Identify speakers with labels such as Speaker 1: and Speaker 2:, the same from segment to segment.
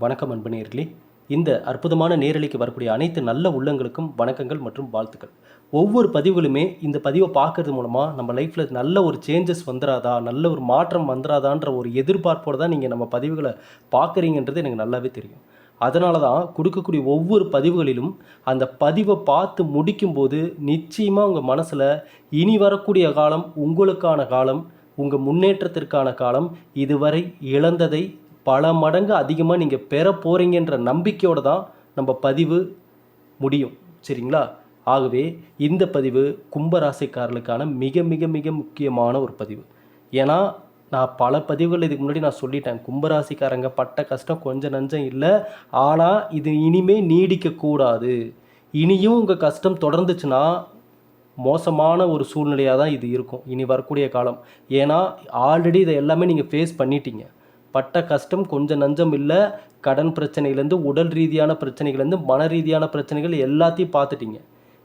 Speaker 1: வணக்கம் அன்பு நேயர்களே இந்த அற்புதமான நேரலைக்கு வரக்கூடிய அனைத்து நல்ல உள்ளங்களுக்கும் வணக்கங்கள் மற்றும் வாழ்த்துக்கள். ஒவ்வொரு பதிவுகளுமே இந்த பதிவை பார்க்கறது மூலமாக நம்ம லைஃப்பில் நல்ல ஒரு சேஞ்சஸ் வந்துடாதா நல்ல ஒரு மாற்றம் வந்துடாதான்ற ஒரு எதிர்பார்ப்போடு தான் நீங்கள் நம்ம பதிவுகளை பார்க்குறீங்கன்றது எனக்கு நல்லாவே தெரியும். அதனால தான் கொடுக்கக்கூடிய ஒவ்வொரு பதிவுகளிலும் அந்த பதிவை பார்த்து முடிக்கும்போது நிச்சயமாக உங்கள் மனசில் இனி வரக்கூடிய காலம் உங்களுக்கான காலம் உங்கள் முன்னேற்றத்திற்கான காலம் இதுவரை இழந்ததை பல மடங்கு அதிகமாக நீங்கள் பெற போகிறீங்கன்ற நம்பிக்கையோடு தான் நம்ம பதிவு முடியும். சரிங்களா? ஆகவே இந்த பதிவு கும்பராசிக்காரர்களுக்கான மிக மிக மிக முக்கியமான ஒரு பதிவு. ஏன்னா நான் பல பதிவுகள் இதுக்கு முன்னாடி நான் சொல்லிட்டேன். கும்பராசிக்காரங்க பட்ட கஷ்டம் கொஞ்சம் நஞ்சம் இல்லை. ஆனால் இது இனிமே நீடிக்கக்கூடாது இனியும் உங்கள் கஷ்டம் தொடர்ந்துச்சுன்னா மோசமான ஒரு சூழ்நிலையாக தான் இது இருக்கும். இனி வரக்கூடிய காலம். ஏன்னா ஆல்ரெடி இதை எல்லாமே நீங்கள் ஃபேஸ் பண்ணிட்டீங்க. பட்ட கஷ்டம் கொஞ்சம் நஞ்சம் இல்லை கடன் பிரச்சனையிலேருந்து உடல் ரீதியான பிரச்சனைகள்லேருந்து மன ரீதியான பிரச்சனைகள் எல்லாத்தையும் பார்த்துட்டீங்க.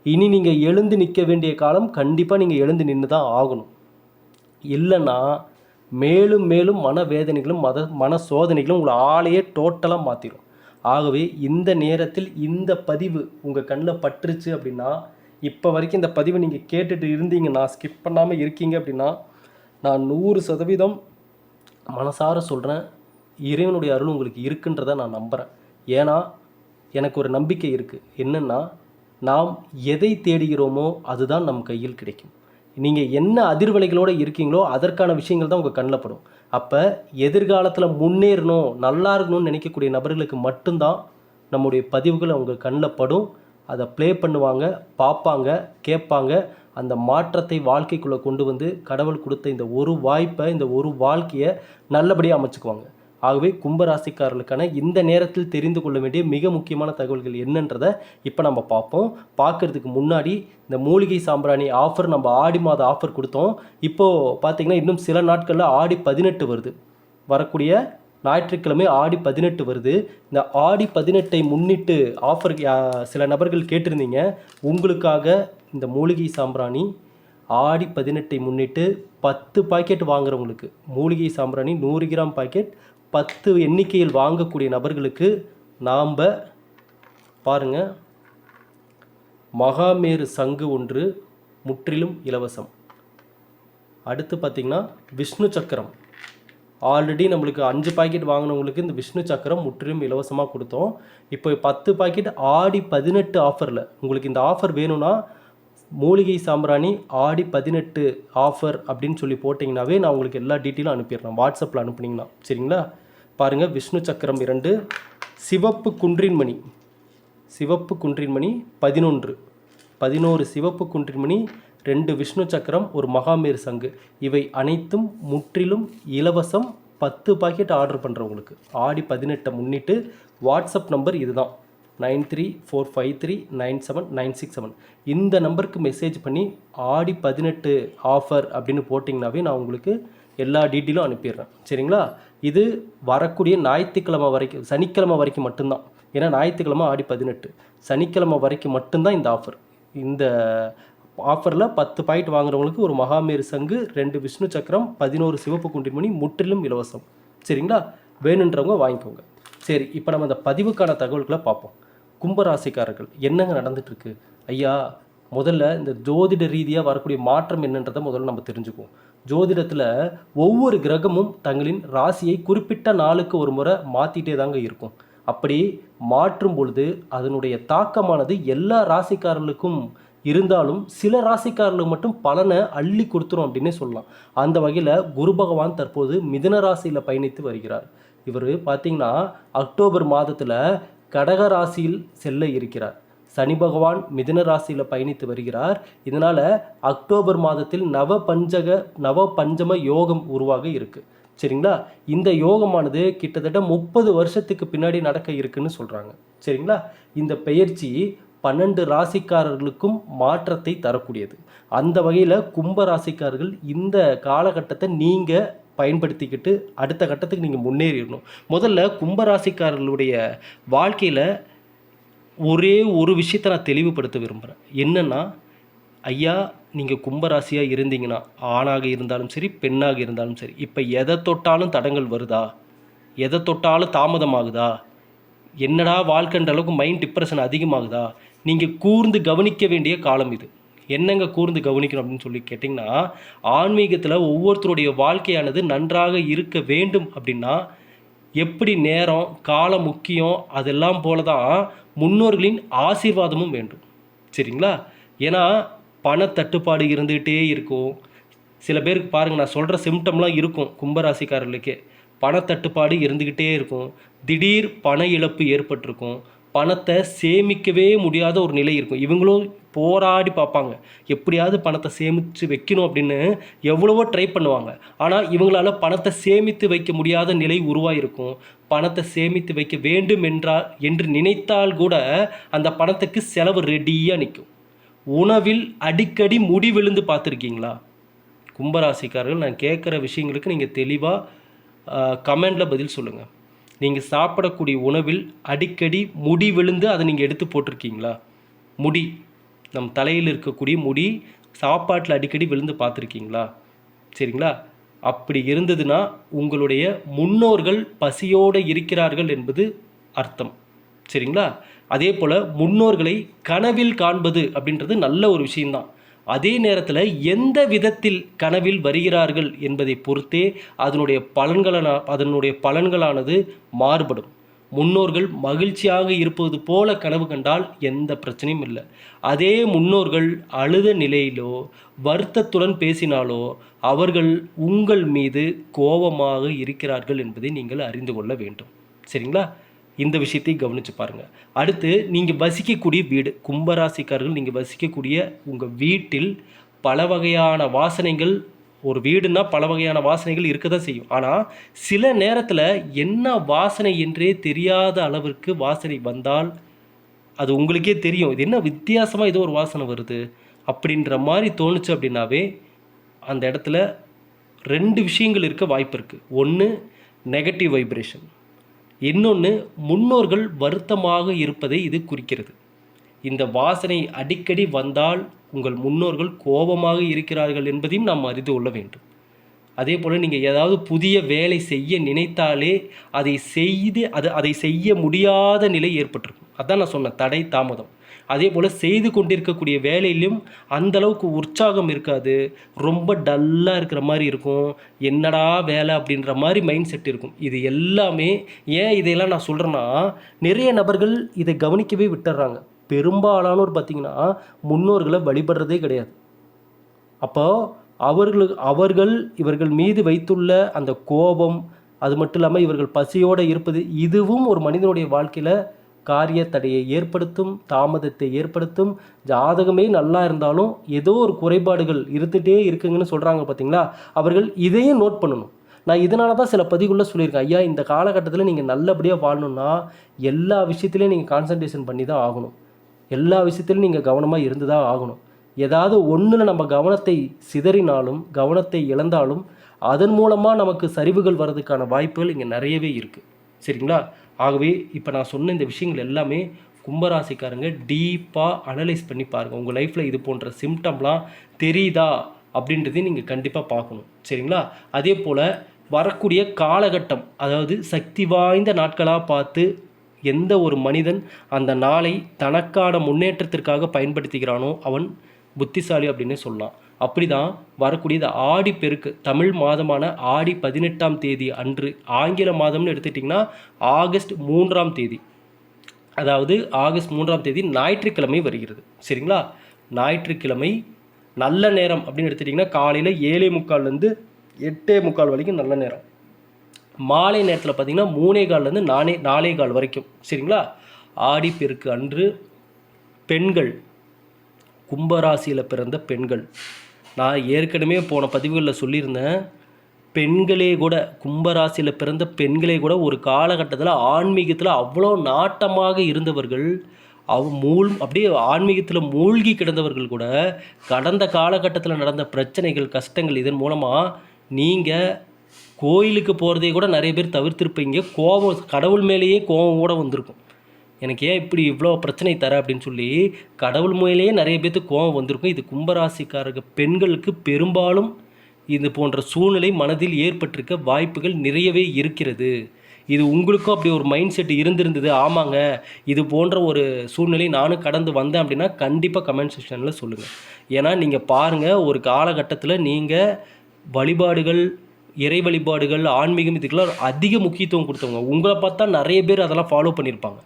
Speaker 1: இனி நீங்கள் எழுந்து நிற்க வேண்டிய காலம் கண்டிப்பாக நீங்கள் எழுந்து நின்று தான் ஆகணும். இல்லைன்னா மேலும் மேலும் மனவேதனைகளும் மத மன சோதனைகளும் உங்களை ஆளையே டோட்டலாக மாற்றிடும் ஆகவே இந்த நேரத்தில் இந்த பதிவு உங்கள் கண்ணில் பட்டுருச்சு அப்படின்னா இப்போ வரைக்கும் இந்த பதிவை நீங்கள் கேட்டுட்டு இருந்தீங்கன்னா ஸ்கிப் பண்ணாமல் இருக்கீங்க அப்படின்னா நான் நூறு சதவீதம் மனசார சொல்கிறேன் இறைவனுடைய அருள் உங்களுக்கு இருக்குன்றதை நான் நம்புகிறேன் ஏன்னா எனக்கு ஒரு நம்பிக்கை இருக்குது என்னென்னா நாம் எதை தேடுகிறோமோ அதுதான் நம் கையில் கிடைக்கும். நீங்கள் என்ன அதிர்வலைகளோடு இருக்கீங்களோ அதற்கான விஷயங்கள் தான் உங்கள் கண்ணில் படும். அப்போ எதிர்காலத்தில் முன்னேறணும் நல்லா இருக்கணும்னு நினைக்கக்கூடிய நபர்களுக்கு மட்டும்தான் நம்முடைய பதிவுகள் அவங்க கண்ணில் படும். அதை ப்ளே பண்ணுவாங்க பார்ப்பாங்க கேட்பாங்க. அந்த மாற்றத்தை வாழ்க்கைக்குள்ளே கொண்டு வந்து கடவுள் கொடுத்த இந்த ஒரு வாய்ப்பை இந்த ஒரு வாழ்க்கையை நல்லபடியாக அமைச்சுக்குவாங்க. ஆகவே கும்பராசிக்காரர்களுக்கான இந்த நேரத்தில் தெரிந்து கொள்ள வேண்டிய மிக முக்கியமான தகவல்கள் என்னன்றதை இப்போ நம்ம பார்ப்போம். பார்க்கறதுக்கு முன்னாடி இந்த மூலிகை சாம்பிராணி ஆஃபர் நம்ம ஆடி மாத ஆஃபர் கொடுத்தோம். இப்போது பார்த்திங்கன்னா இன்னும் சில நாட்களில் ஆடி பதினெட்டு வருது. வரக்கூடிய ஞாயிற்றுக்கிழமை ஆடி பதினெட்டு வருது. இந்த ஆடி பதினெட்டை முன்னிட்டு ஆஃபர் சில நபர்கள் கேட்டிருந்தீங்க. உங்களுக்காக இந்த மூலிகை சாம்பிராணி ஆடி பதினெட்டை முன்னிட்டு பத்து பாக்கெட் வாங்குறவங்களுக்கு மூலிகை சாம்பிராணி நூறு கிராம் பாக்கெட் பத்து எண்ணிக்கையில் வாங்கக்கூடிய நபர்களுக்கு நாம் பாருங்கள் மகாமேரு சங்கு ஒன்று முற்றிலும் இலவசம். அடுத்து பார்த்திங்கன்னா விஷ்ணு சக்கரம். ஆல்ரெடி நம்மளுக்கு அஞ்சு பாக்கெட் வாங்கினவங்களுக்கு இந்த விஷ்ணு சக்கரம் முற்றிலும் இலவசமாக கொடுத்தோம். இப்போ பத்து பாக்கெட் ஆடி பதினெட்டு ஆஃபரில் உங்களுக்கு இந்த ஆஃபர் வேணும்னா மூலிகை சாம்பிராணி ஆடி பதினெட்டு ஆஃபர் அப்படின்னு சொல்லி போட்டிங்கனாவே நான் உங்களுக்கு எல்லா டீட்டெயிலும் அனுப்பிடுறேன். வாட்ஸ்அப்பில் அனுப்புனீங்கன்னா. சரிங்களா? பாருங்கள் விஷ்ணு சக்கரம் இரண்டு சிவப்பு குன்றின்மணி சிவப்பு குன்றின்மணி பதினொன்று. பதினோரு சிவப்பு குன்றின்மணி ரெண்டு விஷ்ணு சக்கரம் ஒரு மகாமீர் சங்கு. இவை அனைத்தும் முற்றிலும் இலவசம் பத்து பாக்கெட் ஆர்டர் பண்ணுறவங்களுக்கு ஆடி பதினெட்டை முன்னிட்டு வாட்ஸ்அப் நம்பர் இதுதான். Nine three four five three nine seven nine six seven. இந்த நம்பருக்கு மெசேஜ் பண்ணி ஆடி பதினெட்டு ஆஃபர் அப்படின்னு போட்டிங்கனாவே நான் உங்களுக்கு எல்லா டீட்டெயிலும் அனுப்பிடுறேன். சரிங்களா? இது வரக்கூடிய ஞாயிற்றுக்கிழமை வரைக்கும் சனிக்கிழமை வரைக்கும் மட்டும்தான். ஏன்னா ஞாயிற்றுக்கிழமை ஆடி பதினெட்டு. சனிக்கிழமை வரைக்கும் மட்டும்தான் இந்த ஆஃபர் இந்த ஆஃபரில் பத்து பாயிண்ட் வாங்குறவங்களுக்கு ஒரு மகாமேரு சங்கு ரெண்டு விஷ்ணு சக்கரம் பதினோரு சிவப்பு குண்டின்மணி முற்றிலும் இலவசம். சரிங்களா? வேணுன்றவங்க வாங்கிக்கோங்க. சரி இப்போ நம்ம அந்த பதிவுக்கான தகவல்களை பார்ப்போம். கும்பராசிக்காரர்கள் என்னங்க நடந்துட்டுருக்கு? ஐயா முதல்ல இந்த ஜோதிட ரீதியாக வரக்கூடிய மாற்றம் என்னன்றதை முதல்ல நம்ம தெரிஞ்சுக்குவோம். ஜோதிடத்தில் ஒவ்வொரு கிரகமும் தங்களின் ராசியை குறிப்பிட்ட நாளுக்கு ஒரு முறை மாற்றிட்டே தாங்க இருக்கும். அப்படி மாற்றும் பொழுது அதனுடைய தாக்கமானது எல்லா ராசிக்காரர்களுக்கும் இருந்தாலும் சில ராசிக்காரர்களுக்கு மட்டும் பலனை அள்ளி கொடுத்துரும் அப்படின்னே சொல்லலாம். அந்த வகையில் குரு பகவான் தற்போது மிதுன ராசியில் பயணித்து வருகிறார். இவர் பார்த்தீங்கன்னா அக்டோபர் மாதத்தில் கடக ராசியில் செல்ல இருக்கிறார். சனி பகவான் மிதுன ராசியில் பயணித்து வருகிறார். இதனால் அக்டோபர் மாதத்தில் நவ பஞ்சக நவ பஞ்சம யோகம் உருவாக இருக்குது சரிங்களா? இந்த யோகமானது கிட்டத்தட்ட முப்பது வருஷத்துக்கு பின்னாடி நடக்க இருக்குன்னு சொல்கிறாங்க சரிங்களா? இந்த பெயர்ச்சி பன்னெண்டு ராசிக்காரர்களுக்கும் மாற்றத்தை தரக்கூடியது. அந்த வகையில் கும்ப ராசிக்காரர்கள் இந்த காலகட்டத்தை நீங்கள் பயன்படுத்திக்கிட்டு அடுத்த கட்டத்துக்கு நீங்கள் முன்னேறிடணும். முதல்ல கும்பராசிக்காரர்களுடைய வாழ்க்கையில் ஒரே ஒரு விஷயத்தை நான் தெளிவுபடுத்த விரும்புகிறேன் என்னென்னா ஐயா நீங்கள் கும்பராசியாக இருந்தீங்கன்னா ஆணாக இருந்தாலும் சரி பெண்ணாக இருந்தாலும் சரி இப்போ எதை தொட்டாலும் தடங்கள் வருதா? எதை தொட்டாலும் தாமதமாகுதா? என்னடா வாழ்க்கைன்ற அளவுக்கு மைண்ட் டிப்ரெஷன் அதிகமாகுதா? நீங்கள் கூர்ந்து கவனிக்க வேண்டிய காலம் இது. என்னங்க கூர்ந்து கவனிக்கணும் அப்படின்னு சொல்லி கேட்டிங்கன்னா ஆன்மீகத்தில் ஒவ்வொருத்தருடைய வாழ்க்கையானது நன்றாக இருக்க வேண்டும் அப்படின்னா எப்படி நேரம் காலம் முக்கியம் அதெல்லாம் போல தான் முன்னோர்களின் ஆசீர்வாதமும் வேண்டும். சரிங்களா? ஏன்னா பணத்தட்டுப்பாடு இருந்துகிட்டே இருக்கும். சில பேருக்கு பாருங்கள் நான் சொல்கிற சிம்டம்லாம் இருக்கும் கும்பராசிக்காரர்களுக்கே. பணத்தட்டுப்பாடு இருந்துக்கிட்டே இருக்கும். திடீர் பண இழப்பு ஏற்பட்டிருக்கும். பணத்தை சேமிக்கவே முடியாத ஒரு நிலை இருக்கும். இவங்களும் போராடி பார்ப்பாங்க. எப்படியாவது பணத்தை சேமித்து வைக்கணும் அப்படின்னு எவ்வளவோ ட்ரை பண்ணுவாங்க. ஆனால் இவங்களால் பணத்தை சேமித்து வைக்க முடியாத நிலை உருவாயிருக்கும். பணத்தை சேமித்து வைக்க வேண்டும் என்றால் என்று நினைத்தால் கூட அந்த பணத்துக்கு செலவு ரெடியாக நிற்கும். உணவில் அடிக்கடி முடி விழுந்து பார்த்துருக்கீங்களா? கும்பராசிக்காரர்கள் நான் கேட்குற விஷயங்களுக்கு நீங்கள் தெளிவாக கமெண்டில் பதில் சொல்லுங்கள் நீங்கள் சாப்பிடக்கூடிய உணவில் அடிக்கடி முடி விழுந்து அதை நீங்கள் எடுத்து போட்டிருக்கீங்களா? முடி நம் தலையில் இருக்கக்கூடிய முடி சாப்பாட்டில் அடிக்கடி விழுந்து பார்த்துருக்கீங்களா? சரிங்களா? அப்படி இருந்ததுன்னா உங்களுடைய முன்னோர்கள் பசியோடு இருக்கிறார்கள் என்பது அர்த்தம். சரிங்களா? அதே போல் முன்னோர்களை கனவில் காண்பது அப்படின்றது நல்ல ஒரு விஷயம்தான். அதே நேரத்தில் எந்த விதத்தில் கனவில் வருகிறார்கள் என்பதை பொறுத்தே அதனுடைய பலன்களான அதனுடைய பலன்களானது மாறுபடும். முன்னோர்கள் மகிழ்ச்சியாக இருப்பது போல கனவு கண்டால் எந்த பிரச்சனையும் இல்லை. அதே முன்னோர்கள் அழுத நிலையிலோ வருத்தத்துடன் பேசினாலோ அவர்கள் உங்கள் மீது கோபமாக இருக்கிறார்கள் என்பதை நீங்கள் அறிந்து கொள்ள வேண்டும். சரிங்களா? இந்த விஷயத்தையும் கவனித்து பாருங்கள் அடுத்து நீங்கள் வசிக்கக்கூடிய வீடு கும்பராசிக்காரர்கள் நீங்கள் வசிக்கக்கூடிய உங்கள் வீட்டில் பல வகையான வாசனைகள் ஒரு வீடுனா பல வகையான வாசனைகள் இருக்க தான் செய்யும். ஆனால் சில நேரத்தில் என்ன வாசனை என்றே தெரியாத அளவிற்கு வாசனை வந்தால் அது உங்களுக்கே தெரியும். இது என்ன வித்தியாசமாக ஏதோ ஒரு வாசனை வருது அப்படின்ற மாதிரி தோணுச்சு அப்படின்னாவே அந்த இடத்துல ரெண்டு விஷயங்கள் இருக்க வாய்ப்பு இருக்குது ஒன்று நெகட்டிவ் வைப்ரேஷன் இன்னொன்று முன்னோர்கள் வருத்தமாக இருப்பதை இது குறிக்கிறது. இந்த வாசனை அடிக்கடி வந்தால் உங்கள் முன்னோர்கள் கோபமாக இருக்கிறார்கள் என்பதையும் நாம் அறிந்து கொள்ள வேண்டும். அதே போல் நீங்கள் ஏதாவது புதிய வேலை செய்ய நினைத்தாலே அதை செய்து அது அதை செய்ய முடியாத நிலை ஏற்பட்டிருக்கும். அதான் நான் சொன்னேன் தடை தாமதம். அதே போல் செய்து கொண்டிருக்கக்கூடிய வேலையிலும் அந்தளவுக்கு உற்சாகம் இருக்காது. ரொம்ப டல்லாக இருக்கிற மாதிரி இருக்கும். என்னடா வேலை அப்படின்ற மாதிரி மைண்ட் செட் இருக்கும். இது எல்லாமே ஏன் இதையெல்லாம் நான் சொல்கிறேன்னா நிறைய நபர்கள் இதை கவனிக்கவே விட்டுறாங்க. பெரும்பாலானோர் பார்த்திங்கன்னா முன்னோர்களை வழிபடுறதே கிடையாது. அப்போ அவர்களுக்கு அவர்கள் இவர்கள் மீது வைத்துள்ள அந்த கோபம் அது மட்டும் இல்லாமல் இவர்கள் பசியோடு இருப்பது இதுவும் ஒரு மனிதனுடைய வாழ்க்கையில் காரிய தடையை ஏற்படுத்தும் தாமதத்தை ஏற்படுத்தும் ஜாதகமே நல்லா இருந்தாலும் ஏதோ ஒரு குறைபாடுகள் இருந்துகிட்டே இருக்குங்கன்னு சொல்கிறாங்க பார்த்தீங்களா அவர்கள் இதையும் நோட் பண்ணணும். நான் இதனால தான் சில பதிவுகளில் சொல்லியிருக்கேன். ஐயா இந்த காலகட்டத்தில் நீங்கள் நல்லபடியாக வாழணும்னா எல்லா விஷயத்துலையும் நீங்கள் கான்சன்ட்ரேஷன் பண்ணி தான் ஆகணும். எல்லா விஷயத்துலையும் நீங்கள் கவனமாக இருந்து தான் ஆகணும். ஏதாவது ஒன்றில் நம்ம கவனத்தை சிதறினாலும் கவனத்தை இழந்தாலும் அதன் மூலமாக நமக்கு சரிவுகள் வர்றதுக்கான வாய்ப்புகள் இங்கே நிறையவே இருக்குது சரிங்களா? ஆகவே இப்போ நான் சொன்ன இந்த விஷயங்கள் எல்லாமே கும்பராசிக்காரங்க டீப்பாக அனலைஸ் பண்ணி பாருங்கள் உங்கள் லைஃப்பில் இது போன்ற சிம்டம்லாம் தெரியுதா? அப்படின்றதையும் நீங்கள் கண்டிப்பாக பார்க்கணும். சரிங்களா? அதே போல் வரக்கூடிய காலகட்டம் அதாவது சக்தி வாய்ந்த நாட்களாக பார்த்து எந்த ஒரு மனிதன் அந்த நாளை தனக்கான முன்னேற்றத்திற்காக பயன்படுத்திக்கிறானோ அவன் புத்திசாலி அப்படின்னு சொல்லலாம். அப்படி தான் வரக்கூடிய ஆடி பெருக்கு. தமிழ் மாதமான ஆடி பதினெட்டாம் தேதி அன்று ஆங்கில மாதம்னு எடுத்துட்டிங்கன்னா ஆகஸ்ட் மூன்றாம் தேதி. அதாவது ஆகஸ்ட் மூன்றாம் தேதி ஞாயிற்றுக்கிழமை வருகிறது. சரிங்களா? ஞாயிற்றுக்கிழமை நல்ல நேரம் அப்படின்னு எடுத்துட்டிங்கன்னா காலையில் ஏழே முக்கால்லேருந்து எட்டே முக்கால் வரைக்கும் நல்ல நேரம். மாலை நேரத்தில் பார்த்தீங்கன்னா மூணே கால்லேருந்து நானே நாலே கால் வரைக்கும். சரிங்களா? ஆடி பெருக்கு அன்று பெண்கள் கும்பராசியில் பிறந்த பெண்கள். நான் ஏற்கனவே போன பதிவுகளில் சொல்லியிருந்தேன் பெண்களே கூட கும்பராசியில் பிறந்த பெண்களே கூட ஒரு காலகட்டத்தில் ஆன்மீகத்தில் அவ்வளோ நாட்டமாக இருந்தவர்கள் அவ் மூழ் அப்படியே ஆன்மீகத்தில் மூழ்கி கிடந்தவர்கள் கூட கடந்த காலகட்டத்தில் நடந்த பிரச்சனைகள் கஷ்டங்கள் இதன் மூலமாக நீங்கள் கோயிலுக்கு போகிறதே கூட நிறைய பேர் தவிர்த்திருப்பீங்க. கோபம் கடவுள் மேலேயே கோபம் கூட வந்திருக்கும். எனக்கு ஏன் இப்படி இவ்வளோ பிரச்சனை தர அப்படின்னு சொல்லி கடவுள் மூலையிலேயே நிறைய பேர்த்துக்கு கோபம் வந்திருக்கும். இது கும்பராசிக்காரர்கள் பெண்களுக்கு பெரும்பாலும் இது போன்ற சூழ்நிலை மனதில் ஏற்பட்டிருக்க வாய்ப்புகள் நிறையவே இருக்கிறது. இது உங்களுக்கும் அப்படி ஒரு மைண்ட் செட் இருந்திருந்தது. ஆமாங்க இது போன்ற ஒரு சூழ்நிலை நானும் கடந்து வந்தேன் அப்படின்னா கண்டிப்பாக கமெண்ட் செக்ஷனில் சொல்லுங்கள் ஏன்னா நீங்கள் பாருங்கள் ஒரு காலகட்டத்தில் நீங்கள் வழிபாடுகள் இறை வழிபாடுகள் ஆன்மீகம் இதுக்கெல்லாம் அதிக முக்கியத்துவம் கொடுத்தவங்க. உங்களை பார்த்தா நிறைய பேர் அதெல்லாம் ஃபாலோ பண்ணியிருப்பாங்க.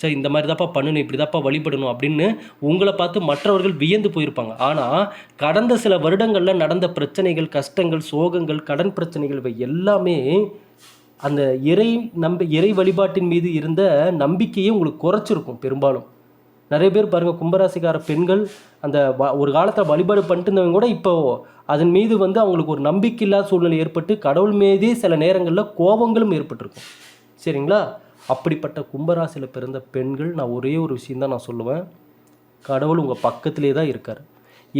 Speaker 1: சரி இந்த மாதிரி தான்ப்பா பண்ணணும் இப்படி தான்ப்பா வழிபடணும் அப்படின்னு உங்களை பார்த்து மற்றவர்கள் வியந்து போயிருப்பாங்க. ஆனால் கடந்த சில வருடங்களில் நடந்த பிரச்சனைகள் கஷ்டங்கள் சோகங்கள் கடன் பிரச்சனைகள் இவை எல்லாமே அந்த இறை நம்பி இறை வழிபாட்டின் மீது இருந்த நம்பிக்கையை உங்களுக்கு குறைச்சிருக்கும் பெரும்பாலும். நிறைய பேர் பாருங்கள் கும்பராசிக்கார பெண்கள் அந்த ஒரு காலத்தில் வழிபாடு பண்ணிட்டு இருந்தவங்க கூட இப்போ அதன் மீது வந்து அவங்களுக்கு ஒரு நம்பிக்கை இல்லாத சூழ்நிலை ஏற்பட்டு கடவுள் மீதே சில நேரங்களில் கோபங்களும் ஏற்பட்டிருக்கும். சரிங்களா? அப்படிப்பட்ட கும்பராசியில் பிறந்த பெண்கள் நான் ஒரே ஒரு விஷயந்தான் நான் சொல்லுவேன். கடவுள் உங்கள் பக்கத்திலே தான் இருக்கார்.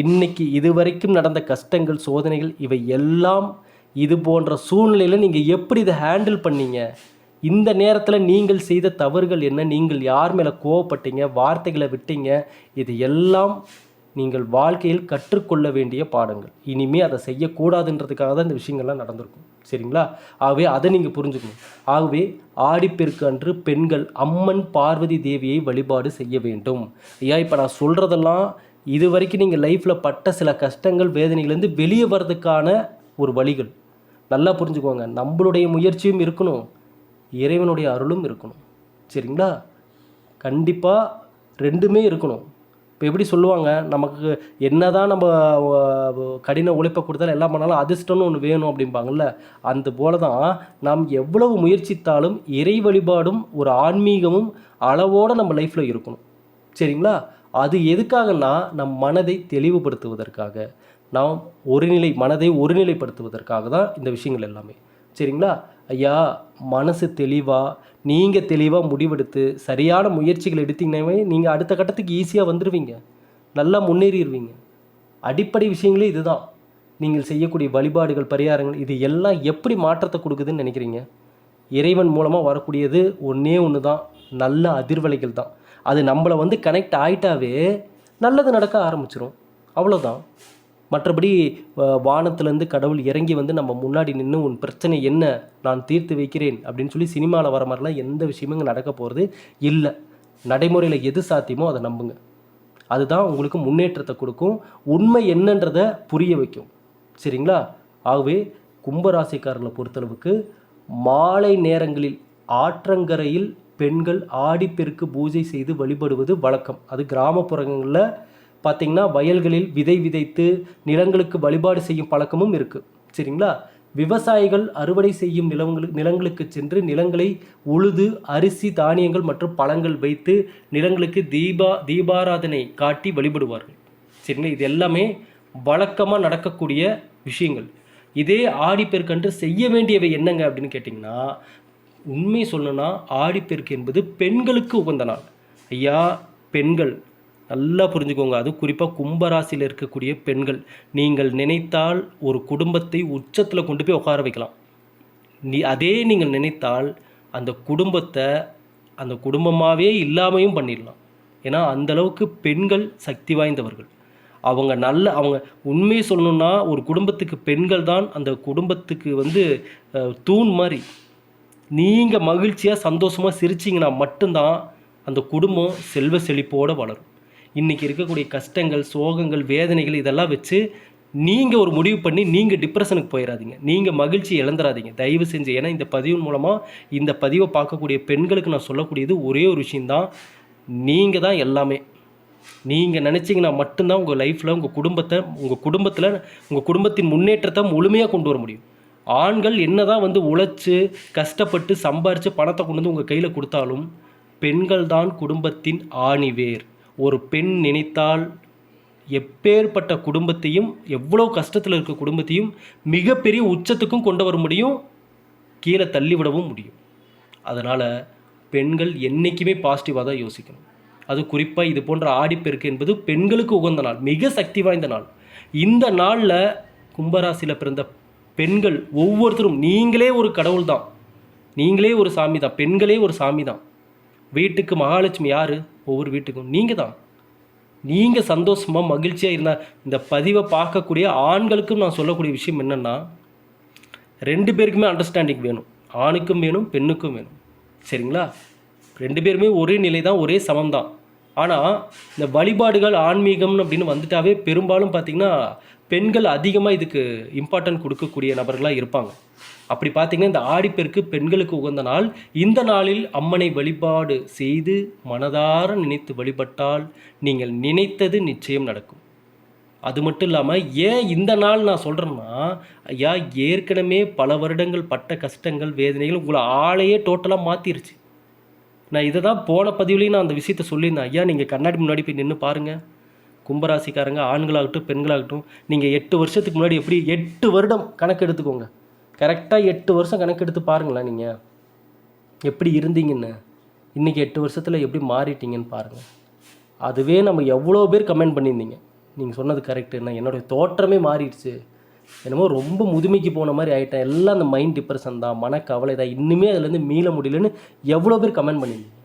Speaker 1: இன்னைக்கு இதுவரைக்கும் நடந்த கஷ்டங்கள் சோதனைகள் இவை எல்லாம் இது போன்ற சூழ்நிலையில் நீங்கள் எப்படி இதை ஹேண்டில் பண்ணீங்க? இந்த நேரத்தில் நீங்கள் செய்த தவறுகள் என்ன? நீங்கள் யார் மேலே கோவப்பட்டீங்க? வார்த்தைகளை விட்டீங்க? இது எல்லாம் நீங்கள் வாழ்க்கையில் கற்றுக்கொள்ள வேண்டிய பாடங்கள். இனிமேல் அதை செய்யக்கூடாதுன்றதுக்காக தான் இந்த விஷயங்கள்லாம் நடந்திருக்கும். சரிங்களா? ஆகவே அதை நீங்கள் புரிஞ்சுக்கணும். ஆகவே ஆடிப்பெருக்கு அன்று பெண்கள் அம்மன் பார்வதி தேவியை வழிபாடு செய்ய வேண்டும். ஐயா இப்போ நான் சொல்கிறதெல்லாம் இது வரைக்கும் நீங்கள் லைஃப்பில் பட்ட சில கஷ்டங்கள் வேதனைகள்லேருந்து வெளியே வர்றதுக்கான ஒரு வழிகள். நல்லா புரிஞ்சுக்கோங்க. நம்மளுடைய முயற்சியும் இருக்கணும். இறைவனுடைய அருளும் இருக்கணும். சரிங்களா? கண்டிப்பாக ரெண்டுமே இருக்கணும். இப்போ எப்படி சொல்லுவாங்க? நமக்கு என்னதான் நம்ம கடின உழைப்பை கொடுத்தாலும் எல்லாம் பண்ணாலும் அதிர்ஷ்டம்னு ஒன்று வேணும் அப்படிம்பாங்கல்ல? அந்த போல தான் நாம் எவ்வளவு முயற்சித்தாலும் இறை வழிபாடும் ஒரு ஆன்மீகமும் அளவோடு நம்ம லைஃப்பில் இருக்கணும். சரிங்களா? அது எதுக்காகனா நம் மனதை தெளிவுபடுத்துவதற்காக. நாம் ஒருநிலை மனதை ஒருநிலைப்படுத்துவதற்காக தான் இந்த விஷயங்கள் எல்லாமே. சரிங்களா? ஐயா மனசு தெளிவாக நீங்கள் தெளிவாக முடிவெடுத்து சரியான முயற்சிகள் எடுத்தீங்கன்னாவே நீங்கள் அடுத்த கட்டத்துக்கு ஈஸியாக வந்துடுவீங்க நல்லா முன்னேறிடுவீங்க அடிப்படை விஷயங்களே இதுதான். நீங்கள் செய்யக்கூடிய வழிபாடுகள் பரிகாரங்கள் இது எல்லாம் எப்படி மாற்றத்தை கொடுக்குதுன்னு நினைக்கிறீங்க? இறைவன் மூலமாக வரக்கூடியது ஒன்றே ஒன்று தான் நல்ல அதிர்வலைகள் தான். அது நம்மளை வந்து கனெக்ட் ஆகிட்டாவே நல்லது நடக்க ஆரம்பிச்சிடும் அவ்வளோதான் மற்றபடி வ- வானத்திலேருந்து கடவுள் இறங்கி வந்து நம்ம முன்னாடி நின்று உன் பிரச்சனை என்ன? நான் தீர்த்து வைக்கிறேன். அப்படின்னு சொல்லி சினிமாவில் வர மாதிரிலாம் எந்த விஷயமும் இங்கே நடக்க போகிறது இல்லை. நடைமுறையில் எது சாத்தியமோ அதை நம்புங்க. அதுதான் உங்களுக்கு முன்னேற்றத்தை கொடுக்கும். உண்மை என்னன்றதை புரிய வைக்கும். சரிங்களா? ஆகவே கும்பராசிக்காரர்களை பொறுத்தளவுக்கு மாலை நேரங்களில் ஆற்றங்கரையில் பெண்கள் ஆடிப்பெருக்கு பூஜை செய்து வழிபடுவது வழக்கம். அது கிராமப்புறங்களில் பார்த்திங்கன்னா வயல்களில் விதை விதைத்து நிலங்களுக்கு வழிபாடு செய்யும் பழக்கமும் இருக்குது சரிங்களா? விவசாயிகள் அறுவடை செய்யும் நிலங்களுக்கு நிலங்களுக்கு சென்று நிலங்களை உழுது அரிசி தானியங்கள் மற்றும் பழங்கள் வைத்து நிலங்களுக்கு தீபா தீபாராதனை காட்டி வழிபடுவார்கள். சரிங்களா? இது எல்லாமே வழக்கமாக நடக்கக்கூடிய விஷயங்கள். இதே ஆடிப்பெருக்கன்று செய்ய வேண்டியவை என்னங்க அப்படின்னு கேட்டிங்கன்னா உண்மை சொல்லணும்னா ஆடிப்பெருக்கு என்பது பெண்களுக்கு உகந்த நாள். ஐயா பெண்கள் நல்லா புரிஞ்சுக்கோங்க. அது குறிப்பாக கும்பராசியில் இருக்கக்கூடிய பெண்கள் நீங்கள் நினைத்தால் ஒரு குடும்பத்தை உச்சத்தில் கொண்டு போய் உட்கார வைக்கலாம். நீ அதே நீங்கள் நினைத்தால் அந்த குடும்பத்தை அந்த குடும்பமாகவே இல்லாமையும் பண்ணிடலாம். ஏன்னா அந்த அளவுக்கு பெண்கள் சக்தி வாய்ந்தவர்கள். அவங்க நல்ல அவங்க உண்மையை சொல்லணும்னா ஒரு குடும்பத்துக்கு பெண்கள் தான் அந்த குடும்பத்துக்கு வந்து தூண் மாதிரி. நீங்கள் மகிழ்ச்சியாக சந்தோஷமாக சிரிச்சிங்கன்னா மட்டும்தான் அந்த குடும்பம் செல்வ செழிப்போடு வளரும். இன்றைக்கி இருக்கக்கூடிய கஷ்டங்கள் சோகங்கள் வேதனைகள் இதெல்லாம் வச்சு நீங்கள் ஒரு முடிவு பண்ணி நீங்கள் டிப்ரெஷனுக்கு போயிடாதீங்க நீங்கள் மகிழ்ச்சி இழந்துடாதீங்க தயவு செஞ்சு. ஏன்னா இந்த பதிவின் மூலமாக இந்த பதிவை பார்க்கக்கூடிய பெண்களுக்கு நான் சொல்லக்கூடியது ஒரே ஒரு விஷயந்தான் நீங்கள் தான் எல்லாமே. நீங்கள் நினச்சிங்கன்னா மட்டும்தான் உங்கள் லைஃப்பில் உங்கள் குடும்பத்தை உங்கள் குடும்பத்தில் உங்கள் குடும்பத்தின் முன்னேற்றத்தை முழுமையாக கொண்டு வர முடியும். ஆண்கள் என்ன தான் வந்து உழைச்சு கஷ்டப்பட்டு சம்பாரித்து பணத்தை கொண்டு வந்து உங்கள் கையில் கொடுத்தாலும் பெண்கள் தான் குடும்பத்தின் ஆணிவேர். ஒரு பெண் நினைத்தால் எப்பேற்பட்ட குடும்பத்தையும் எவ்வளோ கஷ்டத்தில் இருக்க குடும்பத்தையும் மிகப்பெரிய உச்சத்துக்கும் கொண்டு வர முடியும் கீழே தள்ளிவிடவும் முடியும். அதனால் பெண்கள் என்றைக்குமே பாசிட்டிவாக தான் யோசிக்கணும். அது குறிப்பாக இது போன்ற ஆடிப்பெருக்கு என்பது பெண்களுக்கு உகந்த நாள் மிக சக்தி வாய்ந்த நாள். இந்த நாளில் கும்பராசியில் பிறந்த பெண்கள் ஒவ்வொருத்தரும் நீங்களே ஒரு கடவுள் தான் நீங்களே ஒரு சாமி தான் பெண்களே ஒரு சாமி தான் வீட்டுக்கு மகாலட்சுமி யார்? ஒவ்வொரு வீட்டுக்கும். நீங்கள் தான் நீங்கள் சந்தோஷமாக மகிழ்ச்சியாக இருந்தால் இந்த பதிவை பார்க்கக்கூடிய ஆண்களுக்கும் நான் சொல்லக்கூடிய விஷயம் என்னென்னா ரெண்டு பேருக்குமே அண்டர்ஸ்டாண்டிங் வேணும். ஆணுக்கும் வேணும் பெண்ணுக்கும் வேணும். சரிங்களா? ரெண்டு பேருமே ஒரே நிலை தான் ஒரே சமம் தான் ஆனால் இந்த வழிபாடுகள் ஆன்மீகம் அப்படின்னு வந்துட்டாவே பெரும்பாலும் பார்த்திங்கன்னா பெண்கள் அதிகமாக இதுக்கு இம்பார்ட்டன்ட் கொடுக்கக்கூடிய நபர்களாக இருப்பாங்க. அப்படி பார்த்தீங்கன்னா இந்த ஆடிப்பெருக்கு பெண்களுக்கு உகந்த நாள். இந்த நாளில் அம்மனை வழிபாடு செய்து மனதார நினைத்து வழிபட்டால் நீங்கள் நினைத்தது நிச்சயம் நடக்கும். அது மட்டும் இல்லாமல் ஏன் இந்த நாள் நான் சொல்கிறேன்னா ஐயா ஏற்கனவே பல வருடங்கள் பட்ட கஷ்டங்கள் வேதனைகள் உங்களை ஆளையே டோட்டலாக மாற்றிருச்சு நான் இதை தான் போன பதிவுலேயும் நான் அந்த விஷயத்த சொல்லியிருந்தேன். ஐயா நீங்கள் கண்ணாடி முன்னாடி போய் நின்று பாருங்கள் கும்பராசிக்காரங்க ஆண்களாகட்டும் பெண்களாகட்டும் நீங்கள் எட்டு வருஷத்துக்கு முன்னாடி எப்படி எட்டு வருடம் கணக்கு எடுத்துக்கோங்க. கரெக்டாக எட்டு வருஷம் கணக்கு எடுத்து பாருங்களேன் நீங்கள் எப்படி இருந்தீங்கன்னு. இன்றைக்கி எட்டு வருஷத்தில் எப்படி மாறிட்டீங்கன்னு பாருங்கள் அதுவே நம்ம எவ்வளோ பேர் கமெண்ட் பண்ணியிருந்தீங்க. நீங்கள் சொன்னது கரெக்டு என்னுடைய தோற்றமே மாறிடுச்சு. என்னமோ ரொம்ப முதுமைக்கு போன மாதிரி ஆகிட்டேன் எல்லாம் அந்த மைண்ட் டிப்ரெஷன் தான் மனக்கவலை தான். இன்னுமே அதுலேருந்து மீள முடியலன்னு எவ்வளோ பேர் கமெண்ட் பண்ணியிருந்தீங்க.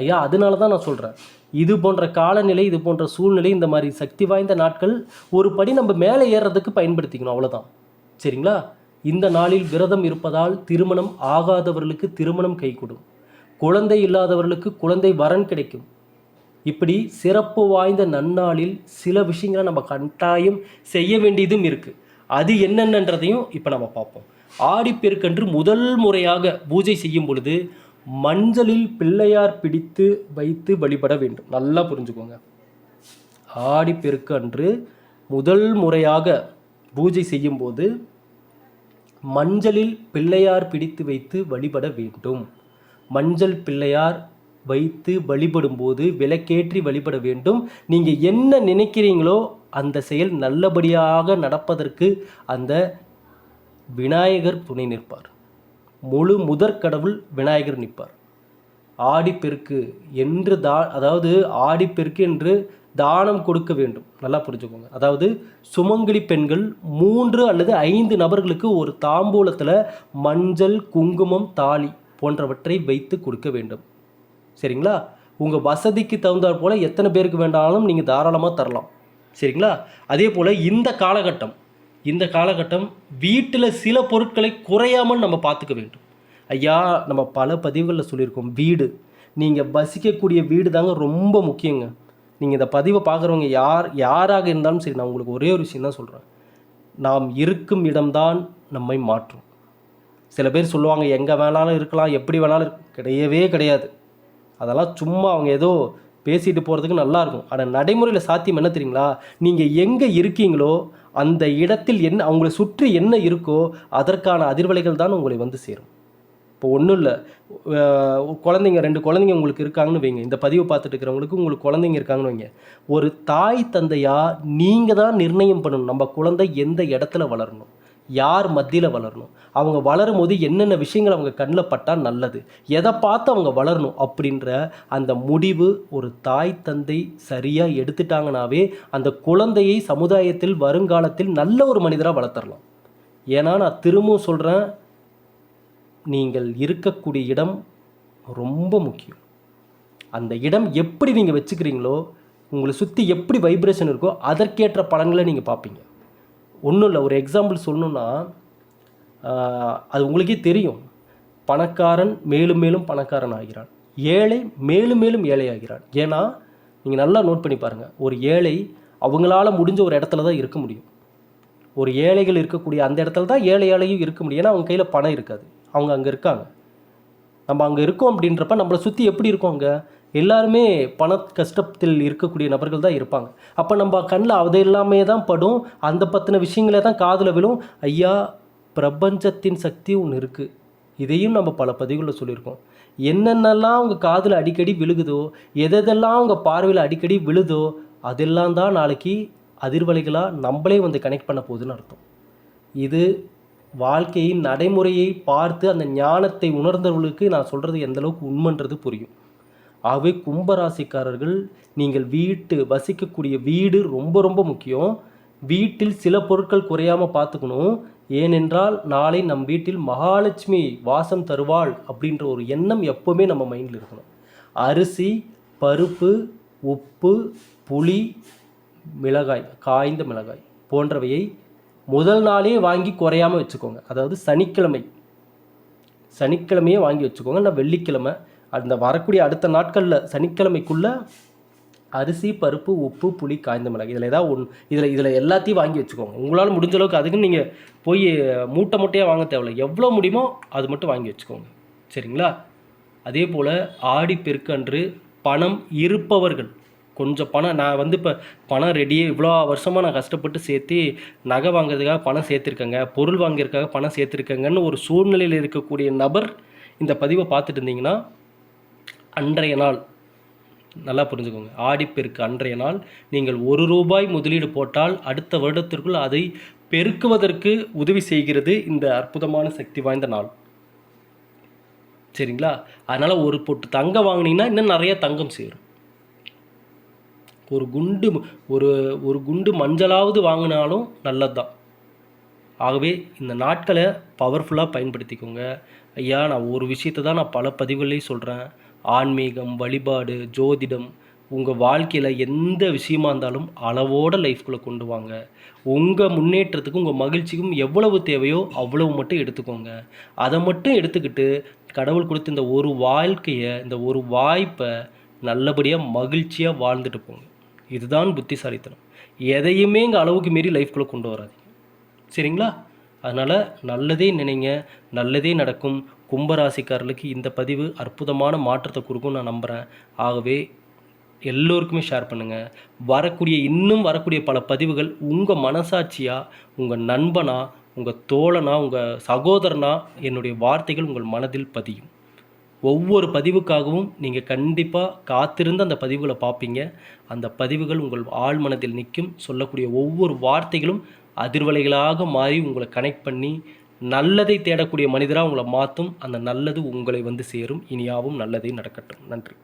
Speaker 1: ஐயா அதனால தான் நான் சொல்கிறேன் இது போன்ற காலநிலை இது போன்ற சூழ்நிலை இந்த மாதிரி சக்தி வாய்ந்த நாட்கள் ஒரு படி நம்ம மேலே ஏறுறதுக்கு பயன்படுத்திக்கணும். அவ்வளோதான் சரிங்களா? இந்த நாளில் விரதம் இருப்பதால் திருமணம் ஆகாதவர்களுக்கு திருமணம் கைகூடும். குழந்தை இல்லாதவர்களுக்கு குழந்தை வரன் கிடைக்கும். இப்படி சிறப்பு வாய்ந்த நன்னாளில் சில விஷயங்களை நம்ம கட்டாயம் செய்ய வேண்டியதும் இருக்குது அது என்னென்னன்றதையும் இப்போ நம்ம பார்ப்போம். ஆடிப்பெருக்கன்று முதல் முறையாக பூஜை செய்யும் பொழுது மஞ்சளில் பிள்ளையார் பிடித்து வைத்து வழிபட வேண்டும். நல்லா புரிஞ்சுக்கோங்க. ஆடிப்பெருக்கு அன்று முதல் முறையாக பூஜை செய்யும்போது மஞ்சளில் பிள்ளையார் பிடித்து வைத்து வழிபட வேண்டும். மஞ்சள் பிள்ளையார் வைத்து வழிபடும்போது விளக்கேற்றி வழிபட வேண்டும். நீங்கள் என்ன நினைக்கிறீங்களோ அந்த செயல் நல்லபடியாக நடப்பதற்கு அந்த விநாயகர் துணை நிற்பார். முழு முதற் கடவுள் விநாயகர் நிற்பார். ஆடிப்பெருக்கு என்று தா அதாவது ஆடிப்பெருக்கு என்று தானம் கொடுக்க வேண்டும். நல்லா புரிஞ்சுக்கோங்க. அதாவது சுமங்கலி பெண்கள் மூன்று அல்லது ஐந்து நபர்களுக்கு ஒரு தாம்பூலத்தில் மஞ்சள் குங்குமம் தாலி போன்றவற்றை வைத்து கொடுக்க வேண்டும். சரிங்களா? உங்கள் வசதிக்கு தகுந்தாற் போல் எத்தனை பேருக்கு வேண்டாலும் நீங்கள் தாராளமாக தரலாம். சரிங்களா? அதே போல் இந்த காலகட்டம் இந்த காலகட்டம் வீட்டில் சில பொருட்களை குறையாமல் நம்ம பார்த்துக்க வேண்டும். ஐயா நம்ம பல பதிவுகளில் சொல்லியிருக்கோம். வீடு. நீங்கள் வசிக்கக்கூடிய வீடு தாங்க ரொம்ப முக்கியங்க. நீங்கள் இந்த பதிவை பார்க்குறவங்க யார் யாராக இருந்தாலும் சரி நான் உங்களுக்கு ஒரே ஒரு விஷயம் தான் சொல்கிறேன் நாம் இருக்கும் இடம்தான் நம்மை மாற்றும். சில பேர் சொல்லுவாங்க எங்கே வேணாலும் இருக்கலாம் எப்படி வேணாலும் கிடையவே கிடையாது. அதெல்லாம் சும்மா அவங்க ஏதோ பேசிட்டு போகிறதுக்கு நல்லாயிருக்கும் ஆனால் நடைமுறையில் சாத்தியம் என்ன தெரியுங்களா? நீங்கள் எங்கே இருக்கீங்களோ அந்த இடத்தில் என்ன அவங்களை சுற்றி என்ன இருக்கோ அதற்கான அதிர்வலைகள் தான் உங்களை வந்து சேரும். இப்போ ஒன்றும் இல்லை. குழந்தைங்க ரெண்டு குழந்தைங்க உங்களுக்கு இருக்காங்கன்னு வைங்க. இந்த பதிவை பார்த்துட்டு இருக்கிறவங்களுக்கு உங்களுக்கு குழந்தைங்க இருக்காங்கன்னு வைங்க. ஒரு தாய் தந்தையா நீங்கள் தான் நிர்ணயம் பண்ணணும். நம்ம குழந்தை எந்த இடத்துல வளரணும்? யார் மத்தியில் வளரணும்? அவங்க வளரும் போது என்னென்ன விஷயங்கள் அவங்க கண்ணில் பட்டால் நல்லது? எதை பார்த்து அவங்க வளரணும்? அப்படின்ற அந்த முடிவு ஒரு தாய் தந்தை சரியாக எடுத்துட்டாங்கனாவே அந்த குழந்தையை சமுதாயத்தில் வருங்காலத்தில் நல்ல ஒரு மனிதராக வளர்த்துடலாம் ஏன்னா நான் திரும்பவும் சொல்கிறேன் நீங்கள் இருக்கக்கூடிய இடம் ரொம்ப முக்கியம். அந்த இடம் எப்படி நீங்கள் வச்சுக்கிறீங்களோ உங்களை சுற்றி எப்படி வைப்ரேஷன் இருக்கோ அதற்கேற்ற பலன்களை நீங்கள் பார்ப்பீங்க. ஒன்றும் இல்லை ஒரு எக்ஸாம்பிள் சொல்லணுன்னா அது உங்களுக்கே தெரியும். பணக்காரன் மேலும் மேலும் பணக்காரன் ஆகிறான். ஏழை மேலும் மேலும் ஏழை ஆகிறான். ஏன்னா நீங்கள் நல்லா நோட் பண்ணி பாருங்கள் ஒரு ஏழை அவங்களால முடிஞ்ச ஒரு இடத்துல தான் இருக்க முடியும். ஒரு ஏழைகள் இருக்கக்கூடிய அந்த இடத்துல தான் ஏழை ஏழையும் இருக்க முடியும். ஏன்னா அவங்க கையில் பணம் இருக்காது. அவங்க அங்கே இருக்காங்க. நம்ம அங்கே இருக்கோம் அப்படின்றப்ப நம்மளை சுற்றி எப்படி இருக்கோம் அங்கே? எல்லாருமே பண கஷ்டத்தில் இருக்கக்கூடிய நபர்கள் தான் இருப்பாங்க. அப்போ நம்ம கண்ணில் அது எல்லாமே தான் படும். அந்த பற்றின விஷயங்களே தான் காதில் விழும். ஐயா பிரபஞ்சத்தின் சக்தி ஒன்று இருக்குது இதையும் நம்ம பல பதிவுகளில் சொல்லியிருக்கோம். என்னென்னலாம் அவங்க காதில் அடிக்கடி விழுகுதோ எதெல்லாம் அவங்க பார்வையில் அடிக்கடி விழுதோ அதெல்லாம் தான் நாளைக்கு அதிர்வலைகளாக நம்மளே வந்து கனெக்ட் பண்ண போகுதுன்னு அர்த்தம். இது வாழ்க்கையின் நடைமுறையை பார்த்து அந்த ஞானத்தை உணர்ந்தவர்களுக்கு நான் சொல்கிறது எந்த அளவுக்கு உண்மைன்றது புரியும். ஆகவே கும்பராசிக்காரர்கள் நீங்கள் வீட்டு வசிக்கக்கூடிய வீடு ரொம்ப ரொம்ப முக்கியம். வீட்டில் சில பொருட்கள் குறையாமல் பார்த்துக்கணும். ஏனென்றால் நாளை நம் வீட்டில் மகாலட்சுமி வாசம் தருவாள் அப்படின்ற ஒரு எண்ணம் எப்போவுமே நம்ம மைண்டில் இருக்கணும். அரிசி பருப்பு உப்பு புளி மிளகாய் காய்ந்த மிளகாய் போன்றவையை முதல் நாளே வாங்கி குறையாமல் வச்சுக்கோங்க. அதாவது சனிக்கிழமை. சனிக்கிழமையே வாங்கி வச்சுக்கோங்க. இல்லை வெள்ளிக்கிழமை. அந்த வரக்கூடிய அடுத்த நாட்களில் சனிக்கிழமைக்குள்ளே அரிசி பருப்பு உப்பு புளி காய்ந்த மிளகு இதில் ஏதாவது ஒன் இதில் இதில் எல்லாத்தையும் வாங்கி வச்சுக்கோங்க. உங்களால் முடிஞ்ச அளவுக்கு அதுக்கு நீங்கள் போய் மூட்டை மூட்டையாக வாங்க தேவையில்ல. எவ்வளோ முடியுமோ அது மட்டும் வாங்கி வச்சுக்கோங்க. சரிங்களா? அதே போல் ஆடி பெருக்கன்று பணம் இருப்பவர்கள். கொஞ்சம் பணம் நான் வந்து இப்போ பணம் ரெடியே இவ்வளோ வருஷமாக நான் கஷ்டப்பட்டு சேர்த்து நகை வாங்குறதுக்காக பணம் சேர்த்துருக்கேங்க. பொருள் வாங்கிறதுக்காக பணம் சேர்த்துருக்கேங்கன்னு ஒரு சூழ்நிலையில் இருக்கக்கூடிய நபர் இந்த பதிவை பார்த்துட்டு இருந்தீங்கன்னா அன்றைய நாள் நல்லா புரிஞ்சுக்கோங்க. ஆடிப்பெருக்கு அன்றைய நாள் நீங்கள் ஒரு ரூபாய் முதலீடு போட்டால் அடுத்த வருடத்திற்குள் அதை பெருக்குவதற்கு உதவி செய்கிறது இந்த அற்புதமான சக்தி வாய்ந்த நாள். சரிங்களா? அதனால் ஒரு பொட்டு தங்கம் வாங்கினீங்கன்னா இன்னும் நிறைய தங்கம் சேரும். ஒரு குண்டு ஒரு ஒரு குண்டு மஞ்சளாவது வாங்கினாலும் நல்லது தான் ஆகவே இந்த நாட்களை பவர்ஃபுல்லாக பயன்படுத்திக்கோங்க. ஐயா நான் ஒரு விஷயத்தை தான் நான் பல பதிவுகளையும் சொல்கிறேன் ஆன்மீகம் வழிபாடு ஜோதிடம் உங்கள் வாழ்க்கையில் எந்த விஷயமா இருந்தாலும் அளவோட லைஃப்குள்ளே கொண்டு வாங்க. உங்கள் முன்னேற்றத்துக்கும் உங்கள் மகிழ்ச்சிக்கும் எவ்வளவு தேவையோ அவ்வளவு மட்டும் எடுத்துக்கோங்க. அதை மட்டும் எடுத்துக்கிட்டு கடவுள் கொடுத்த இந்த ஒரு வாழ்க்கையை இந்த ஒரு வாய்ப்பை நல்லபடியாக மகிழ்ச்சியாக வாழ்ந்துட்டு போங்க. இதுதான் புத்திசாலித்தனம். எதையுமே இங்கே அளவுக்கு மீறி லைஃப்குள்ளே கொண்டு வராதிங்க. சரிங்களா? அதனால் நல்லதே நினைங்க நல்லதே நடக்கும். கும்பராசிக்காரர்களுக்கு இந்த பதிவு அற்புதமான மாற்றத்தை கொடுக்கும் நான் நம்புகிறேன் ஆகவே எல்லோருக்குமே ஷேர் பண்ணுங்கள் வரக்கூடிய இன்னும் வரக்கூடிய பல பதிவுகள் உங்கள் மனசாட்சியாக உங்கள் நண்பனா உங்கள் தோழனா உங்கள் சகோதரனா என்னுடைய வார்த்தைகள் உங்கள் மனதில் பதியும். ஒவ்வொரு பதிவுக்காகவும் நீங்கள் கண்டிப்பாக காத்திருந்து அந்த பதிவுகளை பார்ப்பீங்க அந்த பதிவுகள் உங்கள் ஆழ் மனதில் நிற்கும். சொல்லக்கூடிய ஒவ்வொரு வார்த்தைகளும் அதிர்வலைகளாக மாறி உங்களை கனெக்ட் பண்ணி நல்லதை தேடக்கூடிய மனிதராக உங்களை மாற்றும் அந்த நல்லது உங்களை வந்து சேரும். இனியாவும் நல்லதே நடக்கட்டும். நன்றி.